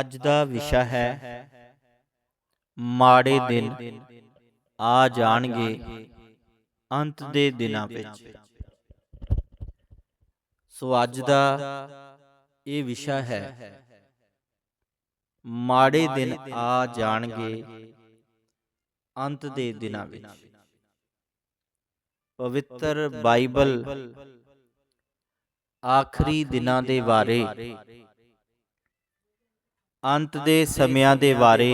ਅੱਜ ਦਾ ਵਿਸ਼ਾ ਹੈ ਮਾੜੇ ਦਿਨ ਆ ਜਾਣਗੇ ਅੰਤ ਦੇ ਦਿਨਾਂ ਵਿੱਚ। ਸੋ ਅੱਜ ਦਾ ਇਹ ਵਿਸ਼ਾ ਹੈ ਮਾੜੇ ਦਿਨ ਆ ਜਾਣਗੇ ਅੰਤ ਦੇ ਦਿਨਾਂ ਵਿੱਚ। ਪਵਿੱਤਰ ਬਾਈਬਲ ਆਖਰੀ ਦਿਨਾਂ ਦੇ ਬਾਰੇ ਅੰਤ ਦੇ ਸਮਿਆਂ ਦੇ ਬਾਰੇ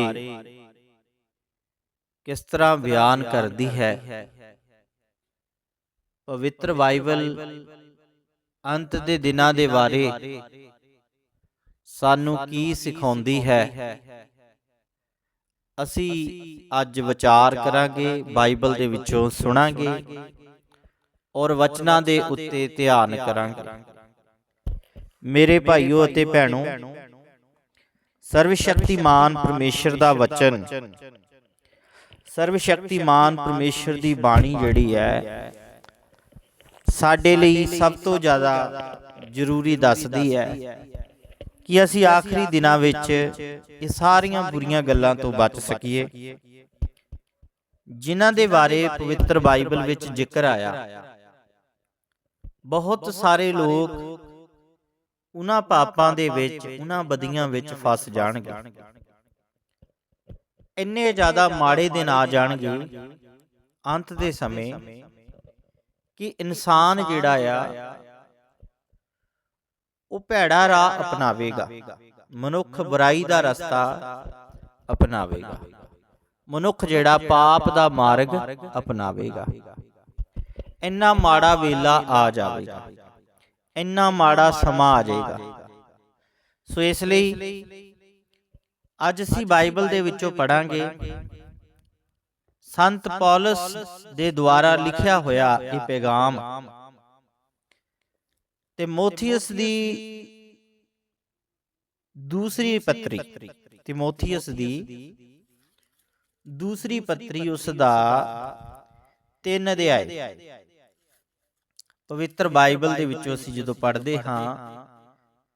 ਕਿਸ ਤਰ੍ਹਾਂ ਬਿਆਨ ਕਰਦੀ ਹੈ? ਪਵਿੱਤਰ ਬਾਈਬਲ ਅੰਤ ਦੇ ਦਿਨਾਂ ਦੇ ਬਾਰੇ ਸਾਨੂੰ ਕੀ ਸਿਖਾਉਂਦੀ ਹੈ? ਅਸੀਂ ਅੱਜ ਵਿਚਾਰ ਕਰਾਂਗੇ, ਬਾਈਬਲ ਦੇ ਵਿੱਚੋਂ ਸੁਣਾਂਗੇ ਔਰ ਵਚਨਾਂ ਦੇ ਉੱਤੇ ਧਿਆਨ ਕਰਾਂਗੇ। ਮੇਰੇ ਭਾਈਓ ਅਤੇ ਭੈਣੋ ਸਰਵ ਸ਼ਕਤੀਮਾਨ ਪਰਮੇਸ਼ਰ ਦਾ ਵਚਨ। ਸਰਵ ਸ਼ਕਤੀਮਾਨ ਪਰਮੇਸ਼ਰ ਦੀ ਬਾਣੀ ਜਿਹੜੀ ਹੈ, ਸਾਡੇ ਲਈ ਸਭ ਤੋਂ ਜ਼ਿਆਦਾ ਜ਼ਰੂਰੀ ਦੱਸਦੀ ਹੈ ਕਿ ਅਸੀਂ ਆਖਰੀ ਦਿਨਾਂ ਵਿੱਚ ਇਹ ਸਾਰੀਆਂ ਬੁਰੀਆਂ ਗੱਲਾਂ ਤੋਂ ਬਚ ਸਕੀਏ। ਜਿਨ੍ਹਾਂ ਦੇ ਬਾਰੇ ਪਵਿੱਤਰ ਬਾਈਬਲ ਵਿੱਚ ਜ਼ਿਕਰ ਆਇਆ, ਬਹੁਤ ਸਾਰੇ ਲੋਕ ਉਹਨਾਂ ਪਾਪਾਂ ਦੇ ਵਿੱਚ ਉਹਨਾਂ ਬਦੀਆਂ ਵਿੱਚ ਫਸ ਜਾਣਗੇ। ਇੰਨੇ ਜ਼ਿਆਦਾ ਮਾੜੇ ਦਿਨ ਆ ਜਾਣਗੇ। ਅੰਤ ਦੇ ਸਮੇਂ ਕਿ ਇਨਸਾਨ ਜਿਹੜਾ ਆ ਉਹ ਭੈੜਾ ਰਾਹ ਅਪਣਾਵੇਗਾ। ਮਨੁੱਖ ਬੁਰਾਈ ਦਾ ਰਸਤਾ ਅਪਣਾਵੇਗਾ। ਮਨੁੱਖ ਜਿਹੜਾ ਪਾਪ ਦਾ ਮਾਰਗ ਅਪਣਾਵੇਗਾ। ਇੰਨਾ ਮਾੜਾ ਵੇਲਾ ਆ ਜਾਵੇਗਾ। ਇੰਨਾ ਮਾੜਾ ਸਮਾਂ ਆ ਜਾਏਗਾ ਸੋ ਇਸ ਲਈ ਅੱਜ ਅਸੀਂ ਬਾਈਬਲ ਦੇ ਵਿੱਚੋਂ ਪੜਾਂਗੇ ਸੰਤ ਪੌਲਸ ਦੇ ਦੁਆਰਾ ਲਿਖਿਆ ਹੋਇਆ ਇਹ ਪੈਗਾਮ। ਤੇ ਮੋਥੀਅਸ ਦੀ ਦੂਸਰੀ ਪੱਤਰੀ। ਤਿਮੋਥੀਅਸ ਦੀ ਦੂਸਰੀ ਪੱਤਰੀ ਉਸ ਦਾ ਤਿੰਨ ਅਧਿਆਏ। ਪਵਿੱਤਰ ਬਾਈਬਲ ਦੇ ਵਿੱਚੋਂ ਅਸੀਂ ਜਦੋਂ ਪੜ੍ਹਦੇ ਹਾਂ,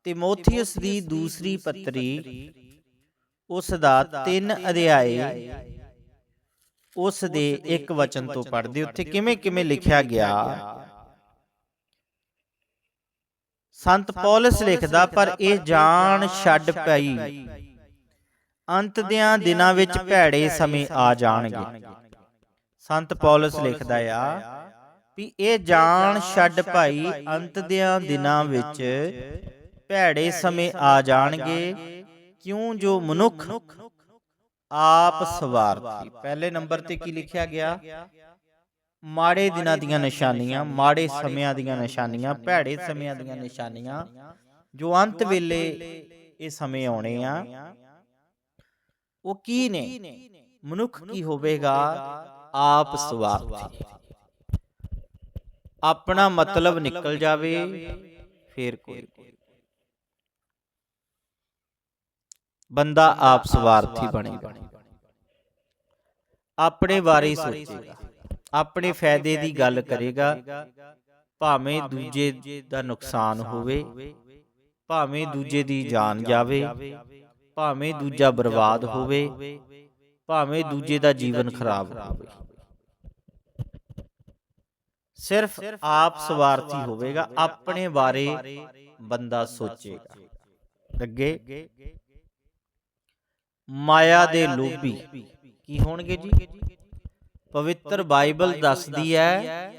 ਤਿਮੋਥੀਅਸ ਦੀ ਦੂਸਰੀ ਪੱਤਰੀ, ਉਸ ਦਾ ਤਿੰਨ ਅਧਿਆਏ, ਉਸ ਦੇ ਇੱਕ ਵਚਨ ਤੋਂ ਪੜ੍ਹਦੇ ਉੱਥੇ ਕਿਵੇਂ ਕਿਵੇਂ ਲਿਖਿਆ ਗਿਆ? ਸੰਤ ਪੌਲਸ ਲਿਖਦਾ, ਪਰ ਇਹ ਜਾਣ ਛੱਡ ਪਈ। ਅੰਤ ਦਿਆਂ ਦਿਨਾਂ ਵਿੱਚ ਭੈੜੇ ਸਮੇਂ ਆ ਜਾਣਗੇ। ਸੰਤ ਪੌਲਸ ਲਿਖਦਾ ਆ ਵੀ ਇਹ ਜਾਣ ਛੱਡ ਭਾਈ ਅੰਤ ਦਿਆਂ ਦਿਨਾਂ ਵਿੱਚ ਭੈੜੇ ਸਮੇਂ ਆ ਜਾਣਗੇ, ਕਿਉਂ ਜੋ ਮਨੁੱਖ ਆਪ ਸਵਾਰਥੀ। ਪਹਿਲੇ ਨੰਬਰ ਤੇ ਕੀ ਲਿਖਿਆ ਗਿਆ? ਮਾੜੇ ਦਿਨਾਂ ਦੀਆਂ ਨਿਸ਼ਾਨੀਆਂ, ਮਾੜੇ ਸਮਿਆਂ ਦੀਆਂ ਨਿਸ਼ਾਨੀਆਂ, ਭੈੜੇ ਸਮਿਆਂ ਦੀਆਂ ਨਿਸ਼ਾਨੀਆਂ, ਜੋ ਅੰਤ ਵੇਲੇ ਇਹ ਸਮੇਂ ਆਉਣੇ ਆ, ਉਹ ਕੀ ਨੇ? ਮਨੁੱਖ ਕੀ ਹੋਵੇਗਾ? ਆਪ ਸਵਾਰਥੀ। ਆਪਣਾ ਮਤਲਬ ਨਿਕਲ ਜਾਵੇ ਫੇਰ ਕੋਈ ਬੰਦਾ ਆਪ ਸਵਾਰਥੀ ਬਣੇਗਾ। ਆਪਣੇ ਬਾਰੇ ਸੋਚੇਗਾ। ਆਪਣੇ ਫਾਇਦੇ ਦੀ ਗੱਲ ਕਰੇਗਾ। ਭਾਵੇਂ ਦੂਜੇ ਦਾ ਨੁਕਸਾਨ ਹੋਵੇ ਭਾਵੇਂ ਦੂਜੇ ਦੀ ਜਾਨ ਜਾਵੇ ਭਾਵੇਂ ਦੂਜਾ ਬਰਬਾਦ ਹੋਵੇ ਭਾਵੇਂ ਦੂਜੇ ਦਾ ਜੀਵਨ ਖਰਾਬ ਹੋਵੇ। ਸਿਰਫ ਆਪ ਸਵਾਰਥੀ ਹੋਵੇਗਾ ਆਪਣੇ ਬਾਰੇ ਬੰਦਾ ਸੋਚੇਗਾ। ਅੱਗੇ ਮਾਇਆ ਦੇ ਲੋਭੀ ਕੀ ਹੋਣਗੇ ਜੀ? ਪਵਿੱਤਰ ਬਾਈਬਲ ਦੱਸਦੀ ਹੈ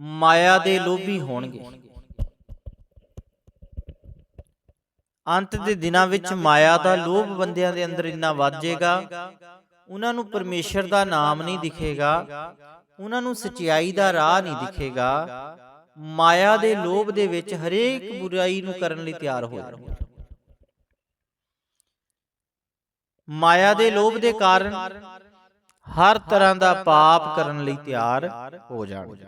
ਮਾਇਆ ਦੇ ਲੋਭੀ ਹੋਣਗੇ। ਅੰਤ ਦੇ ਦਿਨਾਂ ਵਿੱਚ ਮਾਇਆ ਦਾ ਲੋਭ ਬੰਦਿਆਂ ਦੇ ਅੰਦਰ ਇੰਨਾ ਵੱਧ ਜਾਏਗਾ ਉਹਨਾਂ ਨੂੰ ਪਰਮੇਸ਼ਰ ਦਾ ਨਾਮ ਨਹੀਂ ਦਿਖੇਗਾ। ਉਹਨਾਂ ਨੂੰ ਸਚਾਈ ਦਾ ਰਾਹ ਨਹੀਂ ਦਿਖੇਗਾ। ਮਾਇਆ ਦੇ ਲੋਭ ਦੇ ਵਿੱਚ ਹਰੇਕ ਬੁਰਾਈ ਨੂੰ ਕਰਨ ਲਈ ਤਿਆਰ ਹੋ ਜਾਣਗੇ। ਮਾਇਆ ਦੇ ਲੋਭ ਦੇ ਕਾਰਨ ਹਰ ਤਰ੍ਹਾਂ ਦਾ ਪਾਪ ਕਰਨ ਲਈ ਤਿਆਰ ਹੋ ਜਾਣਗੇ।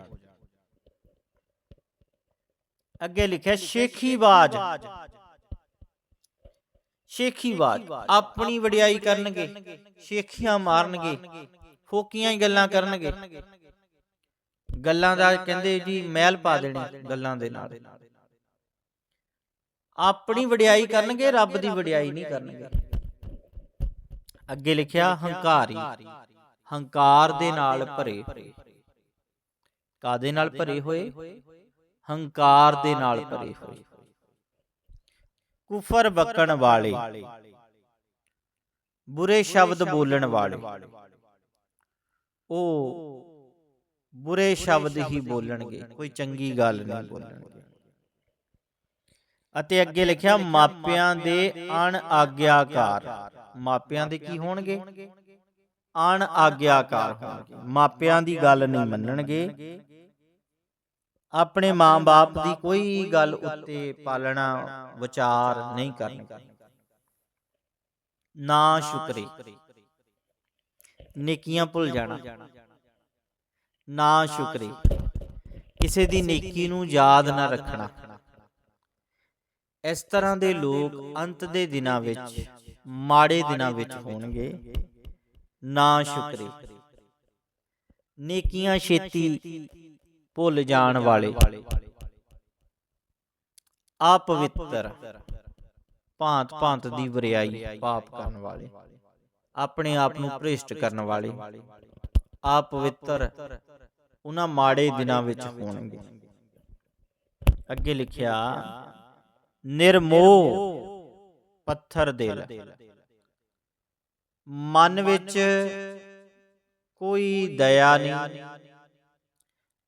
ਅੱਗੇ ਲਿਖਿਆ ਸ਼ੇਖੀਬਾਜ਼ ਸ਼ੇਖੀਬਾਜ਼ ਆਪਣੀ ਵਡਿਆਈ ਕਰਨਗੇ ਸ਼ੇਖੀਆਂ ਮਾਰਨਗੇ ਫੋਕੀਆਂ ਹੀ ਗੱਲਾਂ ਕਰਨਗੇ। ਗੱਲਾਂ ਦਾ ਕਹਿੰਦੇ ਜੀ ਮਹਿਲ ਪਾ ਦੇਣੇ ਗੱਲਾਂ ਦੇ ਨਾਲ। ਆਪਣੀ ਵਡਿਆਈ ਕਰਨਗੇ ਰੱਬ ਦੀ ਵਡਿਆਈ ਨਹੀਂ ਕਰਨਗੇ। ਅੱਗੇ ਲਿਖਿਆ ਹੰਕਾਰੀ। ਹੰਕਾਰ। ਦੇ ਨਾਲ ਭਰੇ। ਕਾਦੇ ਨਾਲ ਭਰੇ ਹੋਏ? ਹੰਕਾਰ ਦੇ ਨਾਲ ਭਰੇ ਹੋਏ। ਕੁਫਰ ਬਕਣ ਵਾਲੇ। ਬੁਰੇ ਸ਼ਬਦ ਬੋਲਣ ਵਾਲੇ। ਉਹ ਬੁਰੇ ਸ਼ਬਦ ਹੀ ਬੋਲਣਗੇ ਕੋਈ ਚੰਗੀ ਗੱਲ ਨਹੀਂ ਬੋਲਣਗੇ। ਅਤੇ ਅੱਗੇ ਲਿਖਿਆ ਮਾਪਿਆਂ ਦੇ ਅਣ ਆਗਿਆਕਾਰ ਮਾਪਿਆਂ ਦੇ ਕੀ ਹੋਣਗੇ? ਅਣ ਆਗਿਆਕਾਰ ਹੋਣਗੇ। ਮਾਪਿਆਂ ਦੀ ਗੱਲ ਨਹੀਂ ਮੰਨਣਗੇ। ਆਪਣੇ ਮਾਂ-ਬਾਪ ਦੀ ਕੋਈ ਗੱਲ ਉੱਤੇ ਪਾਲਣਾ ਵਿਚਾਰ ਨਹੀਂ ਕਰਨਗੇ। ਨਾ ਸ਼ੁਕਰੇ। ਨੇਕੀਆਂ ਭੁੱਲ ਜਾਣਾ। ਨਾ ਸ਼ੁਕਰੇ। ਕਿਸੇ ਦੀ ਨੇਕੀ ਨੂੰ ਯਾਦ ਨਾ ਰੱਖਣਾ। ਇਸ ਤਰ੍ਹਾਂ ਦੇ ਲੋਕ ਅੰਤ ਦੇ ਦਿਨਾਂ ਵਿੱਚ ਮਾੜੇ ਦਿਨਾਂ ਵਿੱਚ ਹੋਣਗੇ। ਨਾ ਸ਼ੁਕਰੇ। ਨੇਕੀਆਂ ਛੇਤੀ ਭੁੱਲ ਜਾਣ ਵਾਲੇ। ਆਪਵਿੱਤਰ ਭਾਂਤ ਭਾਂਤ ਦੀ ਵਰਿਆਈ ਪਾਪ ਕਰਨ ਵਾਲੇ। ਆਪਣੇ ਆਪ ਨੂੰ ਭ੍ਰਿਸ਼ਟ ਕਰਨ ਵਾਲੇ। ਆਪਵਿੱਤਰ ਉਹਨਾਂ ਮਾੜੇ ਦਿਨਾਂ ਵਿੱਚ ਹੋਣਗੇ। ਅੱਗੇ ਲਿਖਿਆ ਨਿਰਮੋਹ ਪੱਥਰ ਦਿਲ ਮਨ ਵਿੱਚ ਕੋਈ ਦਇਆ ਨਹੀਂ।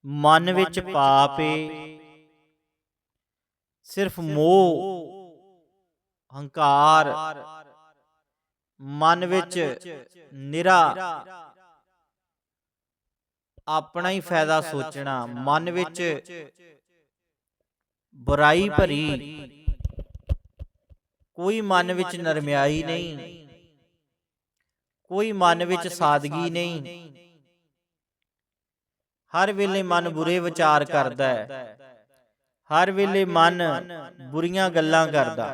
ਮਨ ਵਿੱਚ ਪਾਪ ਏ ਸਿਰਫ ਮੋਹ ਹੰਕਾਰ। ਮਨ ਵਿੱਚ ਨਿਰਾ ਆਪਣਾ ਹੀ ਫਾਇਦਾ ਸੋਚਣਾ ਮਨ ਵਿੱਚ ਬੁਰਾਈ ਭਰੀ ਕੋਈ ਮਨ ਵਿੱਚ ਨਰਮਿਆਈ ਨਹੀਂ ਕੋਈ ਮਨ ਵਿੱਚ ਸਾਦਗੀ ਨਹੀਂ। ਹਰ ਵੇਲੇ ਮਨ ਬੁਰੇ ਵਿਚਾਰ ਕਰਦਾ ਹੈ। ਹਰ ਵੇਲੇ ਮਨ ਬੁਰੀਆਂ ਗੱਲਾਂ ਕਰਦਾ।